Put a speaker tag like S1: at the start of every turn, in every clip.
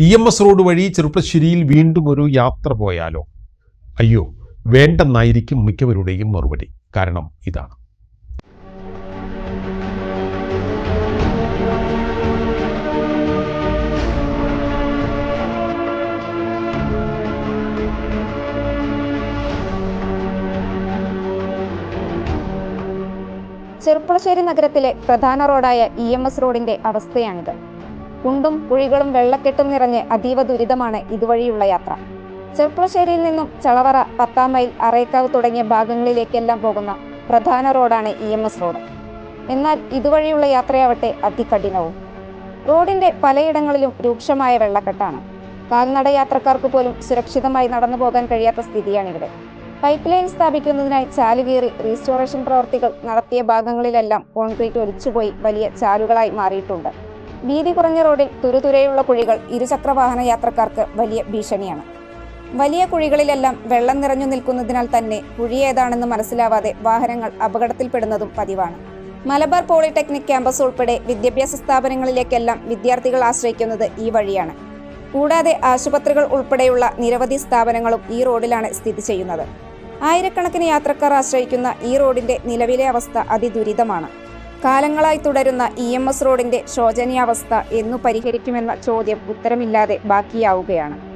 S1: E M S road വഴി ചെറുപ്പശ്ശേരിയിൽ വീണ്ടും ഒരു യാത്ര പോയാലോ? അയ്യോ വേണ്ടെന്നായിരിക്കും മിക്കവരുടെയും മറുപടി. കാരണം ഇതാണ്.
S2: ചെറുപ്പളശ്ശേരി നഗരത്തിലെ പ്രധാന റോഡായ ഇ എം എസ് റോഡിന്റെ അവസ്ഥയാണിത്. കുണ്ടും കുഴികളും വെള്ളക്കെട്ടും നിറഞ്ഞ് അതീവ ദുരിതമാണ് ഇതുവഴിയുള്ള യാത്ര. ചെർപ്പുളശ്ശേരിയിൽ നിന്നും ചളവറ പത്താം മൈൽ അറേക്കാവ് തുടങ്ങിയ ഭാഗങ്ങളിലേക്കെല്ലാം പോകുന്ന പ്രധാന റോഡാണ് ഇ എം എസ് റോഡ്. എന്നാൽ ഇതുവഴിയുള്ള യാത്രയാവട്ടെ അതികഠിനവും. റോഡിന്റെ പലയിടങ്ങളിലും രൂക്ഷമായ വെള്ളക്കെട്ടാണ്. കാൽനട യാത്രക്കാർക്ക് പോലും സുരക്ഷിതമായി നടന്നു പോകാൻ കഴിയാത്ത സ്ഥിതിയാണിവിടെ. പൈപ്പ് ലൈൻ സ്ഥാപിക്കുന്നതിനായി ചാലുകീറി റീസ്റ്റോറേഷൻ പ്രവർത്തികൾ നടത്തിയ ഭാഗങ്ങളിലെല്ലാം കോൺക്രീറ്റ് ഒലിച്ചുപോയി വലിയ ചാലുകളായി മാറിയിട്ടുണ്ട്. വീതി കുറഞ്ഞ റോഡിൽ തുരുതുരയുള്ള കുഴികൾ ഇരുചക്ര വാഹന യാത്രക്കാർക്ക് വലിയ ഭീഷണിയാണ്. വലിയ കുഴികളിലെല്ലാം വെള്ളം നിറഞ്ഞു നിൽക്കുന്നതിനാൽ തന്നെ കുഴി ഏതാണെന്ന് മനസ്സിലാവാതെ വാഹനങ്ങൾ അപകടത്തിൽപ്പെടുന്നതും പതിവാണ്. മലബാർ പോളിടെക്നിക് ക്യാമ്പസ് ഉൾപ്പെടെ വിദ്യാഭ്യാസ സ്ഥാപനങ്ങളിലേക്കെല്ലാം വിദ്യാർത്ഥികൾ ആശ്രയിക്കുന്നത് ഈ വഴിയാണ്. കൂടാതെ ആശുപത്രികൾ ഉൾപ്പെടെയുള്ള നിരവധി സ്ഥാപനങ്ങളും ഈ റോഡിലാണ് സ്ഥിതി ചെയ്യുന്നത്. ആയിരക്കണക്കിന് യാത്രക്കാർ ആശ്രയിക്കുന്ന ഈ റോഡിന്റെ നിലവിലെ അവസ്ഥ അതിദുരിതമാണ്. കാലങ്ങളായി തുടരുന്ന ഇ എം എസ് റോഡിന്റെ ശോചനീയാവസ്ഥ എന്നു പരിഹരിക്കുമെന്ന ചോദ്യം ഉത്തരമില്ലാതെ ബാക്കിയാവുകയാണ്.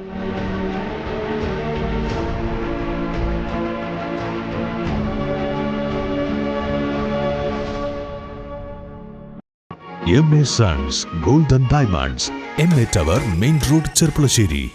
S3: M A sons golden diamonds M A tower main road Cherpulassery.